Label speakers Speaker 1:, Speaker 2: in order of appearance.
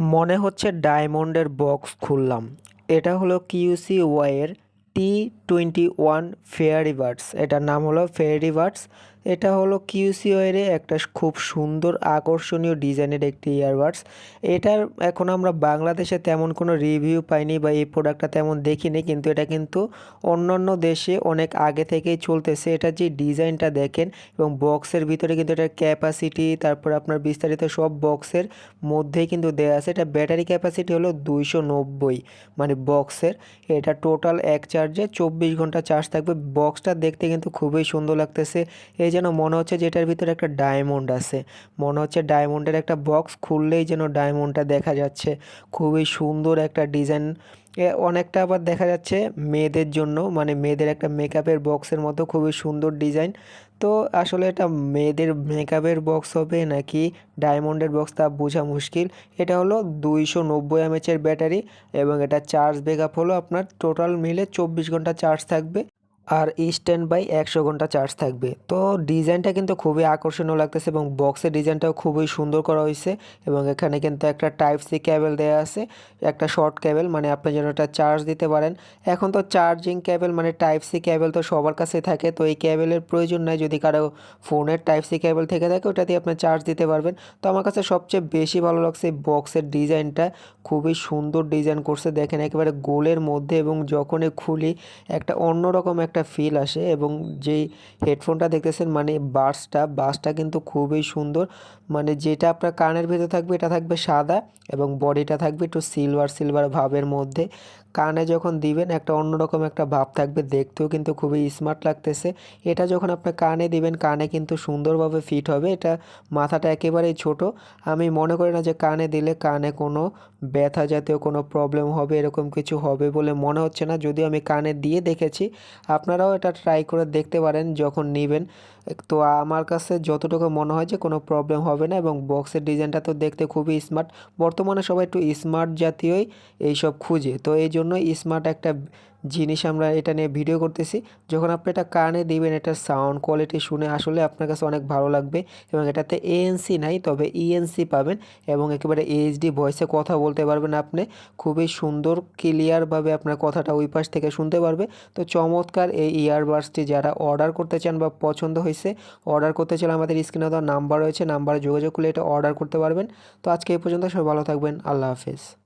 Speaker 1: মনে হচ্ছে ডায়মন্ডের বক্স খুললাম। এটা হলো কিউসি ওয়াইয়ের T twenty one fairy birds এটার নাম হলো ফেয়ারি বার্ডস এটা হলো কিউসি ওয়াইয়ের একটা খুব সুন্দর আকর্ষণীয় ডিজাইনের একটি ইয়ারবাডস এটার এখন আমরা বাংলাদেশে তেমন কোনো রিভিউ পাইনি বা এই প্রোডাক্টটা তেমন দেখিনি, কিন্তু এটা কিন্তু অন্যান্য দেশে অনেক আগে থেকেই চলতেছে। এটা যে ডিজাইনটা দেখেন, এবং বক্সের ভিতরে কিন্তু এটার ক্যাপাসিটি তারপর আপনার বিস্তারিত সব বক্সের মধ্যেই কিন্তু দেওয়া আছে। এটা ব্যাটারি ক্যাপাসিটি হলো দুইশো নব্বই মানে বক্সের এটা টোটাল এক চার্জে চব্বিশ ঘণ্টা চার্জ থাকবে। বক্সটা দেখতে কিন্তু খুবই সুন্দর লাগতেছে। এই যেন মনে হচ্ছে যেটার ভিতরে একটা ডায়মন্ড আছে। মনে হচ্ছে ডায়মন্ডের একটা বক্স খুললেই যেন ডায়মন্ডটা দেখা যাচ্ছে। খুবই সুন্দর একটা ডিজাইন অনেকটা আবার দেখা যাচ্ছে মেয়েদের জন্য মানে মেয়েদের একটা মেকআপের বক্সের মতো খুবই সুন্দর ডিজাইন। তো আসলে এটা মেয়েদের মেকআপের বক্স হবে নাকি ডায়মন্ডের বক্স তা বোঝা মুশকিল। এটা হলো দুইশো নব্বই এমএচের ব্যাটারি এবং এটা চার্জ ব্যাকআপ হলো আপনার টোটাল মিলে চব্বিশ ঘণ্টা চার্জ থাকবে। আর স্ট্যান্ড বাই একশো ঘণ্টা চার্জ থাকবে। তো ডিজাইনটা কিন্তু খুবই আকর্ষণীয় লাগতেছে এবং বক্সের ডিজাইনটাও খুবই সুন্দর করা হয়েছে এবং এখানে কিন্তু একটা টাইপ সি ক্যাবেল দেওয়া আছে, একটা শর্ট ক্যাবেল মানে আপনি যেন এটা চার্জ দিতে পারেন। এখন তো চার্জিং ক্যাবেল মানে টাইপ সি ক্যাবেল তো সবার কাছে থাকে, তো এই ক্যাবেলের প্রয়োজন নাই যদি কারও ফোনের টাইপ সি ক্যাবেল থেকে থাকে ওটা দিয়ে আপনি চার্জ দিতে পারবেন। তো আমার কাছে সবচেয়ে বেশি ভালো লাগছে বক্সের ডিজাইনটা খুবই সুন্দর ডিজাইন করছে। দেখেন একেবারে গোলের মধ্যে এবং যখনই খুলি, একটা অন্যরকম একটা ফিল আসে এবং যেই হেডফোনটা দেখতেছেন মানে বাসটা বাসটা কিন্তু খুবই সুন্দর। মানে যেটা আপনার কানের ভেতরে থাকবে, এটা থাকবে সাদা এবং বডিটা থাকবে একটু সিলভার সিলভার ভাবের মধ্যে। কানে যখন দিবেন, একটা অন্যরকম একটা ভাব থাকবে, দেখতেও কিন্তু খুবই স্মার্ট লাগতেছে। এটা যখন আপনি কানে দিবেন, কানে কিন্তু সুন্দরভাবে ফিট হবে। এটা মাথাটা একেবারেই ছোট। আমি মনে করি না যে কানে দিলে কানে কোনো ব্যথা জাতীয় কোনো প্রবলেম হবে, এরকম কিছু হবে বলে মনে হচ্ছে না। যদিও আমি কানে দিয়ে দেখেছি, আপনারাও এটা ট্রাই করে দেখতে পারেন যখন নেবেন। তো আমার কাছে যতটুকু মনে হয় যে কোনো প্রবলেম হবে না এবং বক্সের ডিজাইনটা তো দেখতে খুবই স্মার্ট বর্তমানে সবাই একটু স্মার্ট জাতীয়ই এইসব খুঁজে। তো এই জন্যই স্মার্ট একটা জিনিস আমরা এটা নিয়ে ভিডিও করতেছি। যখন আপনি এটা কানে দিবেন এটার সাউন্ড কোয়ালিটি শুনে আসলে আপনার কাছে অনেক ভালো লাগবে এবং এটাতে এএনসি নাই, তবে ইএনসি পাবেন এবং একেবারে এইচডি ভয়েসে কথা বলতে পারবেন আপনি। খুবই সুন্দর ক্লিয়ারভাবে আপনার কথাটা ওই পাশ থেকে শুনতে পারবে। তো চমৎকার এই ইয়ারবাডসটি যারা অর্ডার করতে চান বা পছন্দ হয়েছে অর্ডার করতে চান আমাদের স্ক্রিনে দেওয়া নাম্বার রয়েছে নাম্বারে যোগাযোগ করলে এটা অর্ডার করতে পারবেন। তো আজকে এই পর্যন্ত সবাই ভালো থাকবেন, আল্লাহ হাফেজ।